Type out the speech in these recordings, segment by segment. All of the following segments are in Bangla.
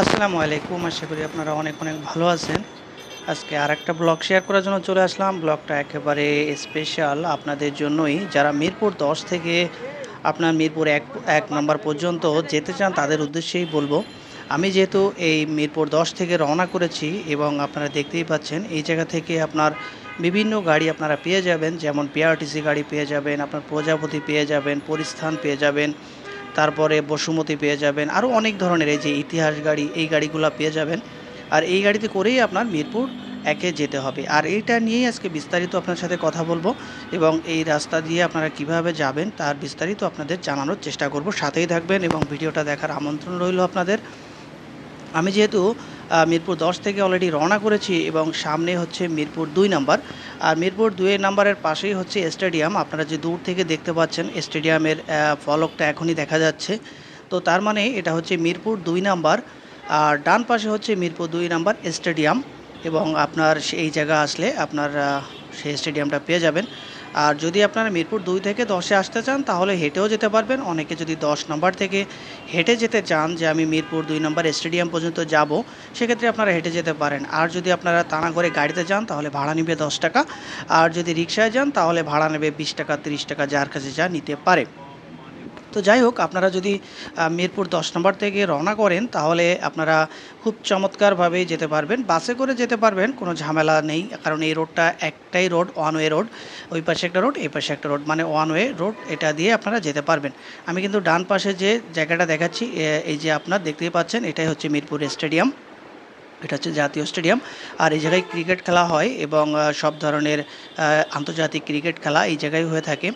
আসসালামু আলাইকুম, আশা করি আপনারা অনেক অনেক ভালো আছেন। আজকে আর একটা ব্লগ শেয়ার করার জন্য চলে আসলাম। ব্লগটা একেবারে স্পেশাল আপনাদের জন্যই। যারা মিরপুর দশ থেকে আপনার মিরপুর এক এক নম্বর পর্যন্ত যেতে চান, তাদের উদ্দেশ্যেই বলব। আমি যেহেতু এই মিরপুর দশ থেকে রওনা করেছি এবং আপনারা দেখতেই পাচ্ছেন, এই জায়গা থেকে আপনার বিভিন্ন গাড়ি আপনারা পেয়ে যাবেন। যেমন পিআরটিসি গাড়ি পেয়ে যাবেন, আপনার প্রজাপতি পেয়ে যাবেন, পরিস্থান পেয়ে যাবেন তারপরে বসুমতী পেয়ে যাবেন। আরও অনেক ধরনের এই যে ইতিহাস গাড়ি, এই গাড়িগুলো পেয়ে যাবেন। আর এই গাড়িতে করেই আপনার মিরপুর একে যেতে হবে। আর এইটা নিয়েই আজকে বিস্তারিত আপনার সাথে কথা বলব এবং এই রাস্তা দিয়ে আপনারা কীভাবে যাবেন তার বিস্তারিত আপনাদের জানানোর চেষ্টা করব। সাথেই থাকবেন এবং ভিডিওটা দেখার আমন্ত্রণ রইল আপনাদের। আমি যেহেতু মিরপুর দশ থেকে অলরেডি রওনা করেছি এবং সামনে হচ্ছে মিরপুর দুই নাম্বার। আর মিরপুর দুই নাম্বারের পাশেই হচ্ছে স্টেডিয়াম। আপনারা যে দূর থেকে দেখতে পাচ্ছেন, স্টেডিয়ামের ফলকটা এখনই দেখা যাচ্ছে। তো তার মানে এটা হচ্ছে মিরপুর দুই নাম্বার। আর ডান পাশে হচ্ছে মিরপুর দুই নাম্বার স্টেডিয়াম এবং আপনার সেই জায়গা আসলে আপনার সেই স্টেডিয়ামটা পেয়ে যাবেন। আর যদি আপনারা মিরপুর দুই থেকে দশে আসতে চান, তাহলে হেঁটেও যেতে পারবেন। অনেকে যদি দশ নম্বর থেকে হেঁটে যেতে চান যে আমি মিরপুর দুই নম্বর স্টেডিয়াম পর্যন্ত যাব, সেক্ষেত্রে আপনারা হেঁটে যেতে পারেন। আর যদি আপনারা করে গাড়িতে যান, তাহলে ভাড়া নেবে দশ টাকা। আর যদি রিক্সায় যান, তাহলে ভাড়া নেবে বিশ টাকা, তিরিশ টাকা, যার কাছে যা নিতে পারে। তো যাই হোক, আপনারা যদি মিরপুর দশ নম্বর থেকে রওনা করেন, তাহলে আপনারা খুব চমৎকারভাবে যেতে পারবেন। বাসে করে যেতে পারবেন, কোনো ঝামেলা নেই, কারণ এই রোডটা একটাই রোড ওয়ান ওয়ে রোড। ওই পাশে একটা রোড, এই পাশে একটা রোড মানে ওয়ান ওয়ে রোড, এটা দিয়ে আপনারা যেতে পারবেন। আমি কিন্তু ডান পাশে যে জায়গাটা দেখাচ্ছি এই যে আপনার দেখতেই পাচ্ছেন, এটাই হচ্ছে মিরপুর স্টেডিয়াম। এটা হচ্ছে জাতীয় স্টেডিয়াম। আর এই জায়গায় ক্রিকেট খেলা হয় এবং সব ধরনের আন্তর্জাতিক ক্রিকেট খেলা এই জায়গায় হয়ে থাকে।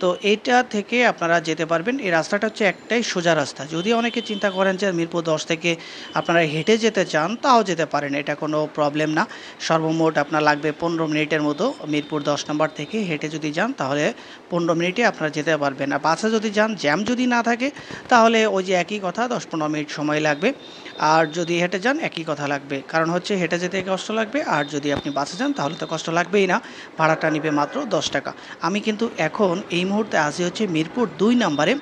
তো এইটা থেকে আপনারা যেতে পারবেন। এই রাস্তাটা হচ্ছে একটাই সোজা রাস্তা। যদি অনেকে চিন্তা করেন যে মিরপুর দশ থেকে আপনারা হেঁটে যেতে চান, তাও যেতে পারেন। এটা কোনো প্রবলেম না। সর্বমোট আপনার লাগবে পনেরো মিনিটের মতো মিরপুর দশ নম্বর থেকে হেঁটে যদি যান, তাহলে পনেরো মিনিটে আপনারা যেতে পারবেন। আর বাসে যদি যান, জ্যাম যদি না থাকে, তাহলে ওই যে একই কথা, দশ পনেরো মিনিট সময় লাগবে। আর যদি হেঁটে যান, একই কথা লাগবে। কারণ হচ্ছে হেঁটে যেতে কষ্ট লাগবে, আর যদি আপনি বাসে যান, তাহলে তো কষ্ট লাগবেই না। ভাড়াটা নিবে মাত্র দশ টাকা। আমি কিন্তু এখন এই মুহূর্তে আসি হচ্ছে মিরপুর দুই নম্বরে।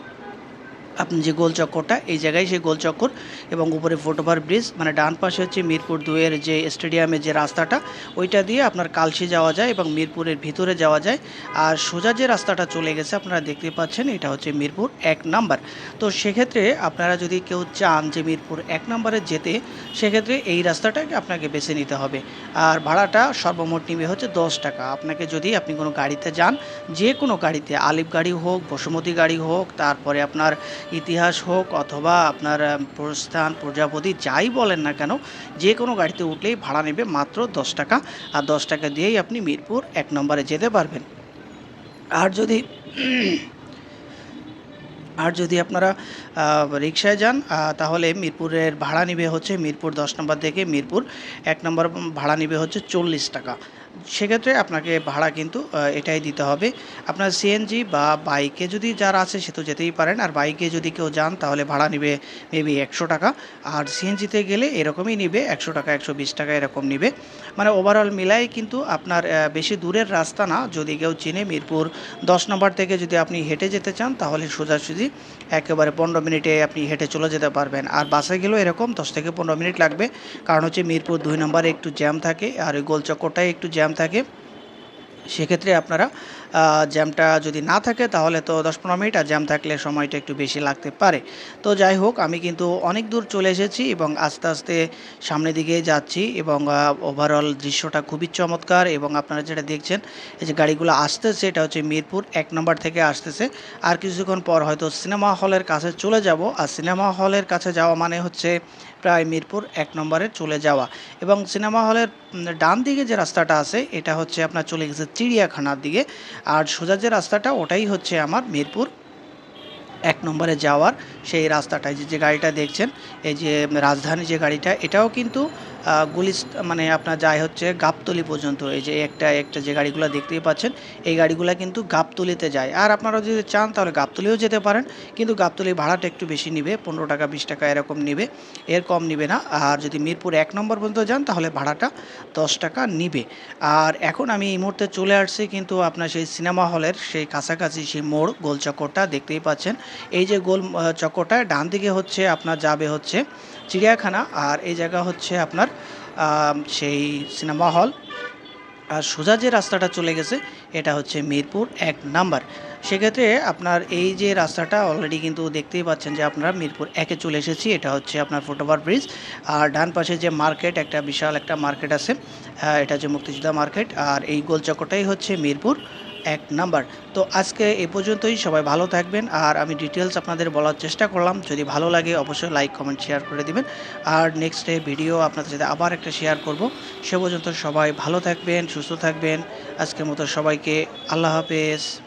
আপনি যে গোল চক্করটা, এই জায়গায় সেই গোল চক্কর এবং উপরে ফুটওভার ব্রিজ মানে ডান পাশে হচ্ছে মিরপুর দুয়ের যে স্টেডিয়ামের যে রাস্তাটা, ওইটা দিয়ে আপনার কালশি যাওয়া যায় এবং মিরপুরের ভিতরে যাওয়া যায়। আর সোজা যে রাস্তাটা চলে গেছে, আপনারা দেখতে পাচ্ছেন, এটা হচ্ছে মিরপুর এক নাম্বার। তো সেক্ষেত্রে আপনারা যদি কেউ চান যে মিরপুর এক নম্বরে যেতে, সেক্ষেত্রে এই রাস্তাটাকে আপনাকে বেছে নিতে হবে। আর ভাড়াটা সর্বমোট নিবে হচ্ছে দশ টাকা। আপনাকে যদি আপনি কোনো গাড়িতে যান, যে কোনো গাড়িতে আলিফ গাড়ি হোক, বসুমতী গাড়ি হোক, তারপরে আপনার ইতিহাস হোক অথবা আপনার প্রস্থান, প্রজাপতি যাই বলেন না কেন, যে কোনো গাড়িতে উঠলেই ভাড়া নেবে মাত্র দশ টাকা। আর দশ টাকা দিয়েই আপনি মিরপুর এক নম্বরে যেতে পারবেন। আর যদি আর যদি আপনারা রিক্সায় যান তাহলে মিরপুরের ভাড়া নিবে হচ্ছে মিরপুর দশ নম্বর থেকে মিরপুর এক নম্বর ভাড়া নিবে হচ্ছে চল্লিশ টাকা। সেক্ষেত্রে আপনাকে ভাড়া কিন্তু এটাই দিতে হবে। আপনার সিএনজি বা বাইকে যদি যারা আছে, সে তো যেতেই পারেন। আর বাইকে যদি কেউ যান, তাহলে ভাড়া নিবে মেবি একশো টাকা। আর সিএনজিতে গেলে এরকমই নিবে, একশো টাকা, একশো বিশ টাকা এরকম নিবে। মানে ওভারঅল মিলাই কিন্তু আপনার বেশি দূরের রাস্তা না। যদি কেউ চিনে মিরপুর দশ নম্বর থেকে যদি আপনি হেঁটে যেতে চান, তাহলে সোজাসুজি একেবারে পনেরো মিনিটে আপনি হেঁটে চলে যেতে পারবেন। আর বাসে গেলেও এরকম, দশ থেকে পনেরো মিনিট লাগবে। কারণ হচ্ছে মিরপুর দুই নম্বরে একটু জ্যাম থাকে, আর ওই গোলচক্করটায় একটু জ্যাম থাকে, সেক্ষেত্রে আপনারা জ্যামটা যদি না থাকে তাহলে তো দশ পনেরো মিনিট, আর জ্যাম থাকলে সময়টা একটু বেশি লাগতে পারে। তো যাই হোক, আমি কিন্তু অনেক দূর চলে এসেছি এবং আস্তে আস্তে সামনের দিকে যাচ্ছি এবং ওভারঅল দৃশ্যটা খুবই চমৎকার এবং আপনারা যেটা দেখছেন, এই যে গাড়িগুলো আসতেছে, এটা হচ্ছে মিরপুর, এক নম্বর থেকে আসতেছে। আর কিছুক্ষণ পর হয়তো সিনেমা হলের কাছে চলে যাব। আর সিনেমা হলের কাছে যাওয়া মানে হচ্ছে প্রায় মিরপুর এক নম্বরে চলে যাওয়া। এবং সিনেমা হলের ডান দিকে যে রাস্তাটা আছে, এটা হচ্ছে আপনার চলে গেছে চিড়িয়াখানার দিকে। আর সোজা যে রাস্তাটা, ওটাই হচ্ছে আমার মিরপুর এক নম্বরে যাওয়ার সেই রাস্তাটায় যে যে গাড়িটা দেখছেন, এই যে রাজধানী যে গাড়িটা, এটাও কিন্তু গুলিস মানে আপনার যায় হচ্ছে গাবতলি পর্যন্ত। এই যে একটা একটা যে গাড়িগুলো দেখতেই পাচ্ছেন, এই গাড়িগুলো কিন্তু গাবতলিতে যায়। আর আপনারা যদি চান তাহলে গাবতলিও যেতে পারেন, কিন্তু গাবতলির ভাড়াটা একটু বেশি নিবে, পনেরো টাকা, বিশ টাকা এরকম নিবে। এর কম নিবে না। আর যদি মিরপুর এক নম্বর পর্যন্ত যান, তাহলে ভাড়াটা দশ টাকা নিবে। আর এখন আমি এই মুহূর্তে চলে আসছি কিন্তু আপনার সেই সিনেমা হলের সেই কাছাকাছি সেই মোড়, গোল চক্করটা দেখতেই পাচ্ছেন। এই যে গোল চক্করটা ডান দিকে হচ্ছে, আপনার যাবে হচ্ছে চিড়িয়াখানা। আর এই জায়গা হচ্ছে আপনার সেই সিনেমা হল। আর সোজা যে রাস্তাটা চলে গেছে, এটা হচ্ছে মিরপুর এক নাম্বার। সেক্ষেত্রে আপনার এই যে রাস্তাটা অলরেডি কিন্তু দেখতেই পাচ্ছেন যে আপনারা মিরপুর একে চলে এসেছি, এটা হচ্ছে আপনার ফুটওভার ব্রিজ আর ডান পাশে যে মার্কেট একটা বিশাল একটা মার্কেট আছে এটা হচ্ছে মুক্তিযোদ্ধা মার্কেট আর এই গোলচক্করটাই হচ্ছে মিরপুর। এক নাম্বার। তো আজকে এ পর্যন্তই, সবাই ভালো থাকবেন। আর আমি ডিটেলস আপনাদের বলার চেষ্টা করলাম। যদি ভালো লাগে, অবশ্যই লাইক কমেন্ট শেয়ার করে দিবেন। আর নেক্সট ডে ভিডিও আপনাদের সাথে আবার একটা শেয়ার করব। সে পর্যন্ত সবাই ভালো থাকবেন, সুস্থ থাকবেন। আজকের মতো সবাইকে আল্লাহ হাফেজ।